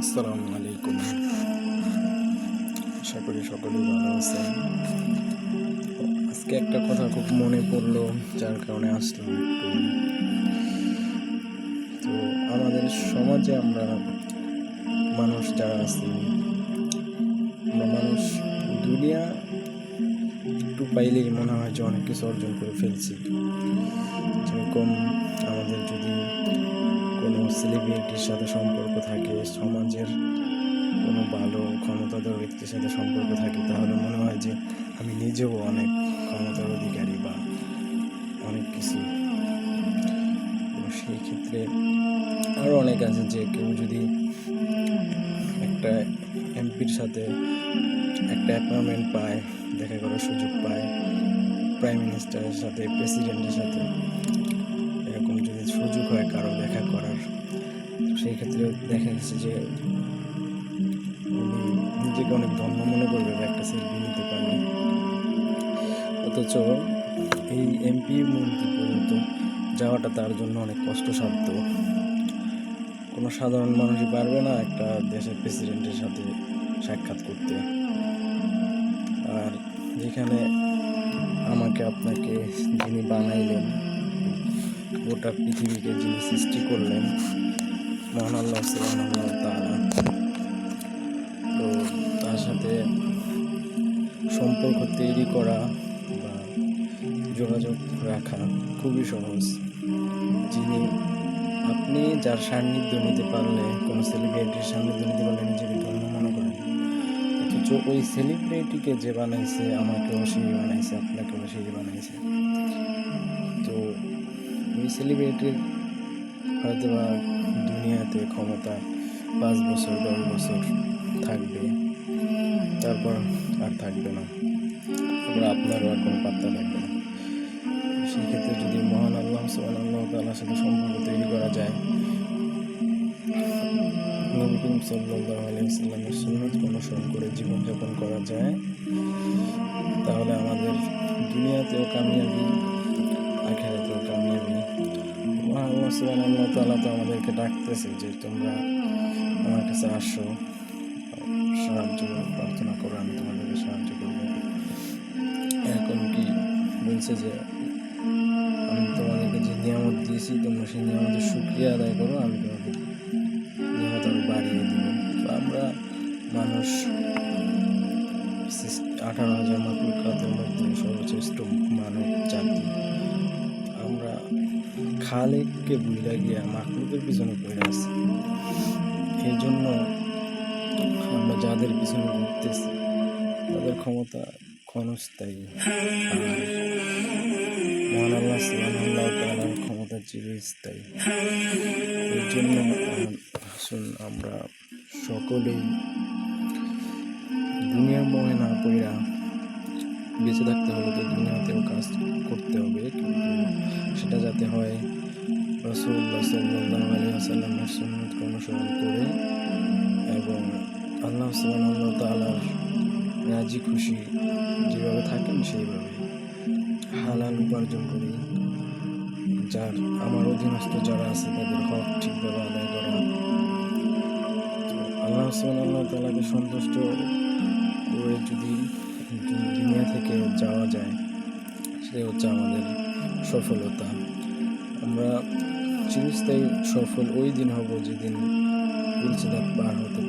আসসালামু আলাইকুম। আশা করি সকলেই ভালো আছেন। আজকে একটা কথা খুব মনে পড়ল, যার কারণে আসলাম একটু। তো আমাদের সমাজে আমরা মানুষ যারা আছি, আমরা মানুষ দুনিয়া একটু পাইলেই মনে হয় যে অনেক কিছু অর্জন করে ফেলছি। যেরকম আমাদের যদি কোনো সেলিব্রিটির সাথে সম্পর্ক থাকে, সমাজের কোনো ভালো ক্ষমতাধর ব্যক্তির সাথে সম্পর্ক থাকে, তাহলে মনে হয় যে আমি নিজেও অনেক ক্ষমতার অধিকারী বা অনেক কিছু। সেই ক্ষেত্রে আরও অনেক আছে যে কেউ যদি একটা এমপির সাথে একটা অ্যাপয়েন্টমেন্ট পায়, দেখা করার সুযোগ পায় প্রাইম মিনিস্টারের সাথে প্রেসিডেন্টের সাথে সুযোগ হয় কারও দেখা করার। সেই ক্ষেত্রে দেখা গেছে যে নিজেকে অনেক ধন্য মনে করবে একটা সেলফি নিতে পারবে অথচ এই এমপি মন্ত্রী পর্যন্ত যাওয়াটা তার জন্য অনেক কষ্টসাধ্য। কোনো সাধারণ মানুষই পারবে না একটা দেশের প্রেসিডেন্টের সাথে সাক্ষাৎ করতে। আর যেখানে আমাকে আপনাকে যিনি বানাইলেন গোটা পৃথিবীকে যিনি সৃষ্টি করলেন, মহান আল্লাহ সুবহানাহু তাআলা। তো তার সাথে সম্পর্ক তৈরি করা বা যোগাযোগ রাখা খুবই সহজ। যিনি, আপনি যার সান্নিধ্য নিতে পারলে, কোনো সেলিব্রিটির সান্নিধ্য নিতে পারলে নিজেকে ধন্য মনে করেন। অথচ ওই সেলিব্রিটিকে যে বানাইছে, আমাকেও সেই বানাইছে, আপনাকেও সেই বানাইছে। সেলিব্রিটির হয়তো বা দুনিয়াতে ক্ষমতা পাঁচ বছর, দশ বছর থাকবে। তারপর আর থাকবে না। তারপর আপনারও আর কোনো পাত্তা থাকবে না। সেক্ষেত্রে যদি মহান আল্লাহ সুবান আল্লাহ তাল্লার সাথে সম্পর্ক তৈরি করা যায়, নবী করিম সাল্লাহ আলাইসাল্লামের সুন্নত অনুসরণ করে জীবনযাপন করা যায়, তাহলে আমাদের দুনিয়াতেও কামিয়াবি সুবান আল্লাহ তাল্লাহ তো আমাদেরকে ডাকতেছে যে তোমরা আমার কাছে আসো, সাহায্য, প্রার্থনা করো, আমি তোমাদেরকে সাহায্য করব। এখন কি বলছে যে, আমি তোমাদেরকে যে নিয়ামত দিয়েছি, তোমরা সেই নিয়ামতের সুক্রিয়া আদায় করো, আমি তোমাদের নিয়ামত আরও বাড়িয়ে দিব। তো আমরা মানুষ আঠারো হাজার মাকলুকাতের মধ্যে সর্বশ্রেষ্ঠ মানব জাতি। খালেককে বুঝলা গিয়া মাকলুকের পিছনে পড়ে আছি। এই জন্য আমরা যাদের পিছনে ঘুরতেছি, তাদের ক্ষমতা ক্ষণস্থায়ী। মহান আল্লাহ সুবহানাহু তাআলার ক্ষমতা চিরস্থায়ী। এর জন্য আসুন আমরা সকলেই দুনিয়ার মনে না পড়া বেঁচে থাকতে হলে তো দুনিয়াতেও কাজ করতে হবে, কিন্তু সেটা যাতে হয় রসুল্লাহ সাল্লাহ আলী আসাল্লামের সুন্নতকে অনুসরণ করে এবং আল্লাহ সুবহানাহু তাআলার রাজি খুশি যেভাবে থাকেন সেইভাবে হালাল উপার্জন করি। যার আমার অধীনস্থ যারা আছে তাদের হক ঠিকভাবে আদায় করা। আল্লাহ সুবহানাহু তাআলাকে সন্তুষ্ট করে যদি দুনিয়া থেকে যাওয়া যায়, সেটাই হচ্ছে আমাদের সফলতা। আমরা চিরস্থায়ী সফল ওই দিন হব যেদিন গুলচিদাক পার হতে